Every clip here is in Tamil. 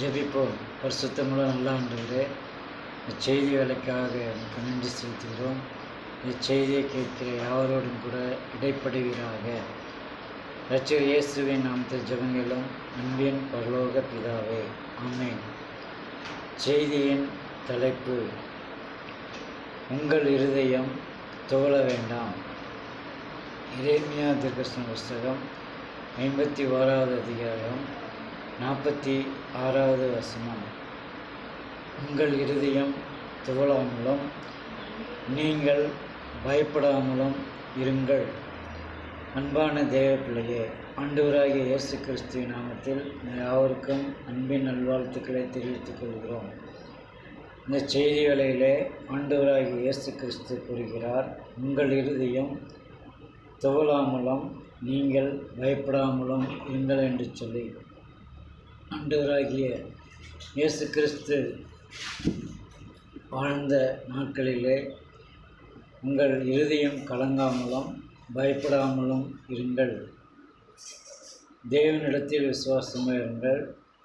ஜெபிப்போம். பரிசுத்தமுள்ள நல்ல ஆண்டவரே செய்தி வேலைக்காக எனக்கு நன்றி செலுத்துகிறோம். இச்செய்தியை கேட்கிற யாரோடும் கூட இடைப்படுவீராக. ரட்சகர் இயேசுவின் நாமத்தில் ஜபங்களும். அன்பின் பரலோக பிதாவே ஆமேன். செய்தியின் தலைப்பு உங்கள் இருதயம் துவள வேண்டாம். இரேமியா திருகிருஷ்ண புஸ்தகம் ஐம்பத்தி ஓராவது அதிகாரம் நாற்பத்தி ஆறாவது வசனம். உங்கள் இருதயம் துவளாமலும் நீங்கள் பயப்படாமலும் இருங்கள். அன்பான தேவ பிள்ளையே ஆண்டவராகிய இயேசு கிறிஸ்து நாமத்தில் யாவருக்கும் அன்பின் நல்வாழ்த்துக்களை தெரிவித்துக் கொள்கிறோம். இந்த செய்தி வேளையிலே ஆண்டவராகிய இயேசு கிறிஸ்து கூறுகிறார் உங்கள் இருதயம் துவளாமலும் நீங்கள் பயப்படாமலும் இருங்கள் என்று சொல்லி. ஆண்டவராகிய இயேசு கிறிஸ்து வாழ்ந்த நாட்களிலே உங்கள் இருதயம் கலங்காமலும் பயப்படாமலும் இருங்கள். தேவனிடத்தில் விசுவாசமாக இருங்கள்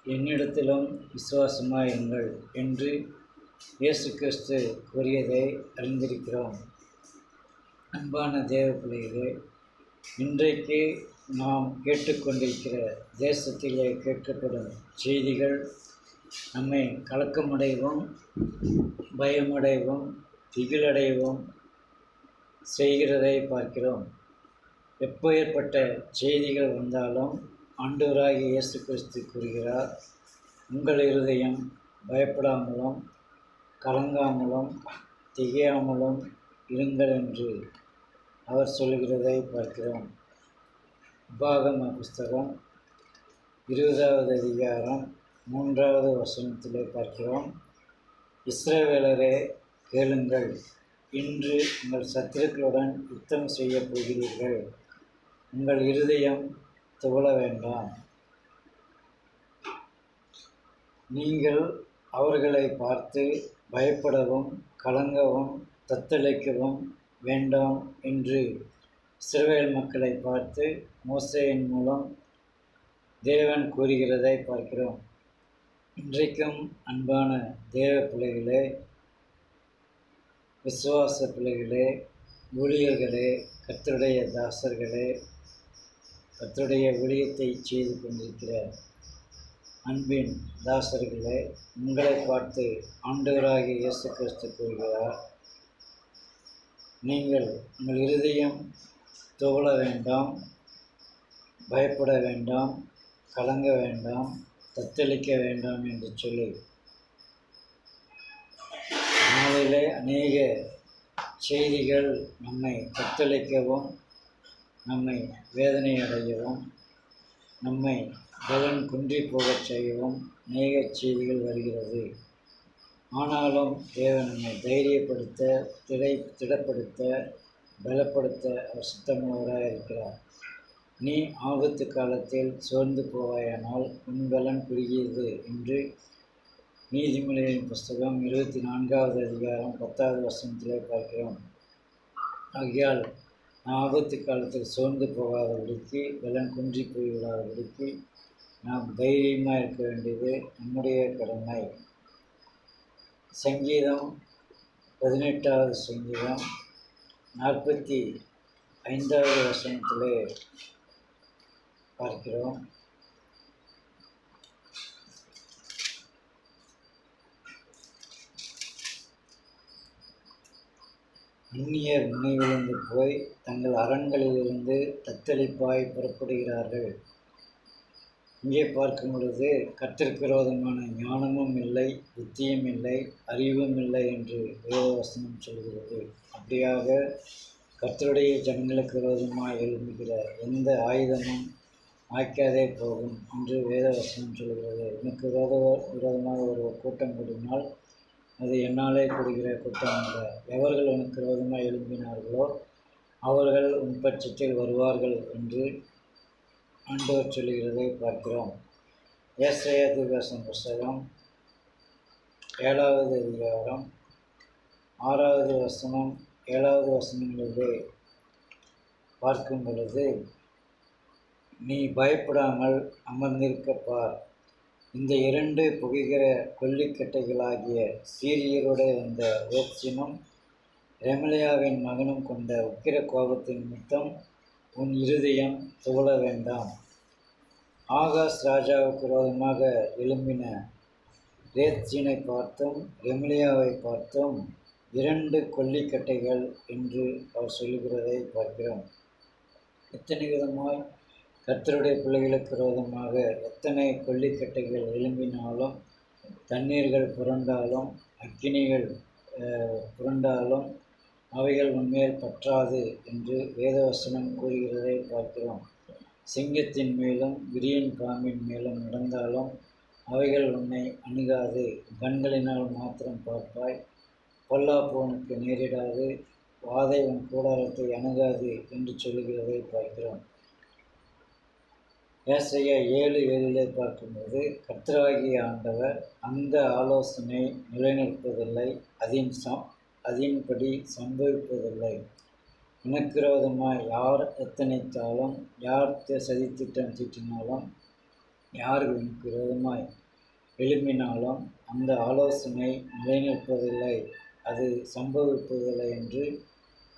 என்னிடத்திலும் விசுவாசமாக இருங்கள் என்று இயேசு கிறிஸ்து கூறியதை அறிந்திருக்கிறோம். அன்பான தேவ பிள்ளைகளே இன்றைக்கு நாம் கேட்டுக்கொண்டிருக்கிற தேசத்திலே கேட்கப்படும் செய்திகள் நம்மை கலக்கமடைவோம் பயமடைவோம் திகிலடைவோம் செய்கிறதை பார்க்கிறோம். எப்பேற்பட்ட செய்திகள் வந்தாலும் ஆண்டவராகி இயேசு கிறிஸ்து கூறுகிறார் உங்கள் இருதயம் பயப்படாமலும் கலங்காமலும் திகையாமலும் இருங்கள் என்று அவர் சொல்கிறதை பார்க்கிறோம். உபாகம புஸ்தகம் இருபதாவது அதிகாரம் மூன்றாவது வசனத்திலே பார்க்கிறோம். இஸ்ரவேலரே கேளுங்கள். இன்று உங்கள் சத்துருக்களுடன் யுத்தம் செய்யப் போகிறீர்கள். உங்கள் இருதயம் துவள வேண்டாம். நீங்கள் அவர்களை பார்த்து பயப்படவும் கலங்கவும் தத்தளிக்கவும் வேண்டாம் என்று இஸ்ரவேல் மக்களை பார்த்து மோசையின் மூலம் தேவன் கூறுகிறதை பார்க்கிறோம். இன்றைக்கும் அன்பான தேவ பிள்ளைகளே விசுவாச பிள்ளைகளே ஊழியர்களே கத்தருடைய தாசர்களே கத்தருடைய ஊழியத்தை செய்து கொண்டிருக்கிற அன்பின் தாசர்களே உங்களை பார்த்து ஆண்டவராகிய இயேசு கிறிஸ்து கூறுகிறார். நீங்கள் உங்கள் இருதயம் துவள வேண்டாம் பயப்பட வேண்டாம் கலங்க வேண்டாம் தத்தளிக்க வேண்டாம் என்று சொல்லி. நாளிலே அநேக செய்திகள் நம்மை தத்தளிக்கவும் நம்மை வேதனை அடையவும் நம்மை பலன் குன்றி போகச் செய்யவும் அநேக செய்திகள் வருகிறது. ஆனாலும் தேவன் நம்மை தைரியப்படுத்த திடை திடப்படுத்த பலப்படுத்த அவர் சுத்தமுள்ளவராக இருக்கிறார். நீ ஆபத்து காலத்தில் சோர்ந்து போவாயானால் உன் பலன் குறுகியது என்று நீதிமொழியின் புஸ்தகம் இருபத்தி நான்காவது அதிகாரம் பத்தாவது வருஷத்தில் பார்க்கிறோம். ஆகையால் நான் ஆபத்து காலத்தில் சோர்ந்து போகாதபடிக்கு பலன் குன்றி போய்விடாதபடிக்கு நாம் தைரியமாக இருக்க வேண்டியது நம்முடைய கடமை. சங்கீதம் பதினெட்டாவது சங்கீதம் நாற்பத்தி ஐந்தாவது வசனத்தில் பார்க்கிறோம். அந்நியர் நினைவிழந்து போய் தங்கள் அரண்களிலிருந்து தத்தளிப்பாய் புறப்படுகிறார்கள். இங்கே பார்க்கும் பொழுது கத்திற்கு விரோதமான ஞானமும் இல்லை புத்தியும் இல்லை அறிவும் இல்லை என்று வேதவசனம் சொல்கிறது. அப்படியாக கர்த்தருடைய ஜனங்களுக்கு விரோதமாக எழும்புகிற எந்த ஆயுதமும் ஆய்க்காதே போகும் என்று வேதவசனம் சொல்கிறது. எனக்கு விரோத விரோதமாக ஒரு கூட்டம் கூடினால் அது என்னாலே கூடுகிற கூட்டம் அல்ல. எவர்கள் உனக்கு விரோதமாக எழும்பினார்களோ அவர்கள் உன் பட்சத்தில் வருவார்கள் என்று ஆண்டவர் சொல்கிறதை பார்க்கிறோம். ஏசையா தீர்க்கதரிசன புஸ்தகம் ஏழாவது அதிகாரம் ஆறாவது வசனம் ஏழாவது வசனங்களிலே பார்க்கும் பொழுது நீ பயப்படாமல் அமர்ந்திருக்க பார் இந்த இரண்டு புகைகிற கொல்லிக்கட்டைகளாகிய சீரியருடைய வந்த ஓப்சினும் ரெமலியாவின் மகனும் கொண்ட உக்கிர கோபத்தின் நிமித்தம் உன் இருதயம் துவள வேண்டாம். ஆகாஷ் ராஜாவுக்கு விரோதமாக எழும்பின ரேத்ஜினை பார்த்தும் ரெமலியாவை பார்த்தும். இரண்டு கொல்லிக்கட்டைகள் என்று அவர் சொல்லுகிறதை பார்க்கிறோம். எத்தனை விதமாய்? கர்த்தருடைய பிள்ளைகளுக்கு விரோதமாக எத்தனை கொல்லிக்கட்டைகள் எழும்பினாலும் தண்ணீர்கள் புரண்டாலும் அக்கினிகள் புரண்டாலும் அவைகள் உன்மேல் பற்றாது என்று வேதவசனம் கூறுகிறதை பார்க்கிறோம். சிங்கத்தின் மேலும் விரியன் பாம்பின் மேலும் நடந்தாலும் அவைகள் உன்னை அணுகாது. கண்களினால் மாத்திரம் பார்ப்பாய். பொல்லாப்பு உனக்கு நேரிடாது. வாதை உன் கூடாரத்தை அணுகாது என்று சொல்லுகிறதை பார்க்கிறோம். ஏசையா ஏழு ஏழிலே பார்க்கும்போது கர்த்தராகிய ஆண்டவர் அந்த ஆலோசனை நிலைநிற்பதில்லை அதின் சம் அதின்படி சம்பவிப்பதில்லை. உனக்கு விரோதமாய் யார் எத்தனைத்தாலும் யார் சதித்திட்டம் தீட்டினாலும் யார் உனக்கு விரோதமாய் எழுப்பினாலும் அந்த ஆலோசனை நிலைநிற்பதில்லை. அது சம்பவிப்பதில்லை என்று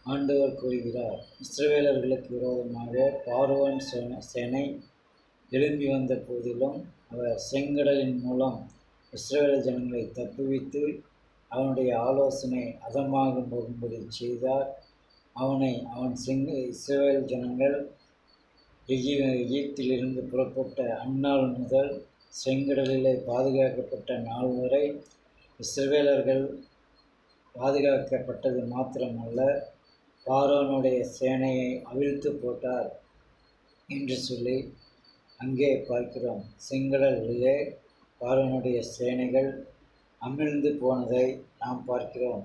ஆண்டவர் கூறுகிறார். இஸ்ரவேலர்களுக்கு விரோதமாக பார்வன் சேன- சேனை எழும்பி வந்த போதிலும் அவர் செங்கடலின் மூலம் இஸ்ரேல ஜனங்களை தப்புவித்து அவனுடைய ஆலோசனை அதமாக போகும்படி செய்தார். அவனை அவன் சிங் இஸ்ரேல் ஜனங்கள் எகி எகிப்திலிருந்து புறப்பட்ட அந்நாள் முதல் செங்கடலிலே பாதுகாக்கப்பட்ட நாள் வரை இஸ்ரேலர்கள் பாதுகாக்கப்பட்டது மாத்திரமல்ல பாரோனுடைய சேனையை அவிழ்த்து போட்டார் என்று சொல்லி அங்கே பார்க்கிறோம். செங்கடலிலே பாரோனுடைய சேனைகள் அமிழ்ந்து போனதை நாம் பார்க்கிறோம்.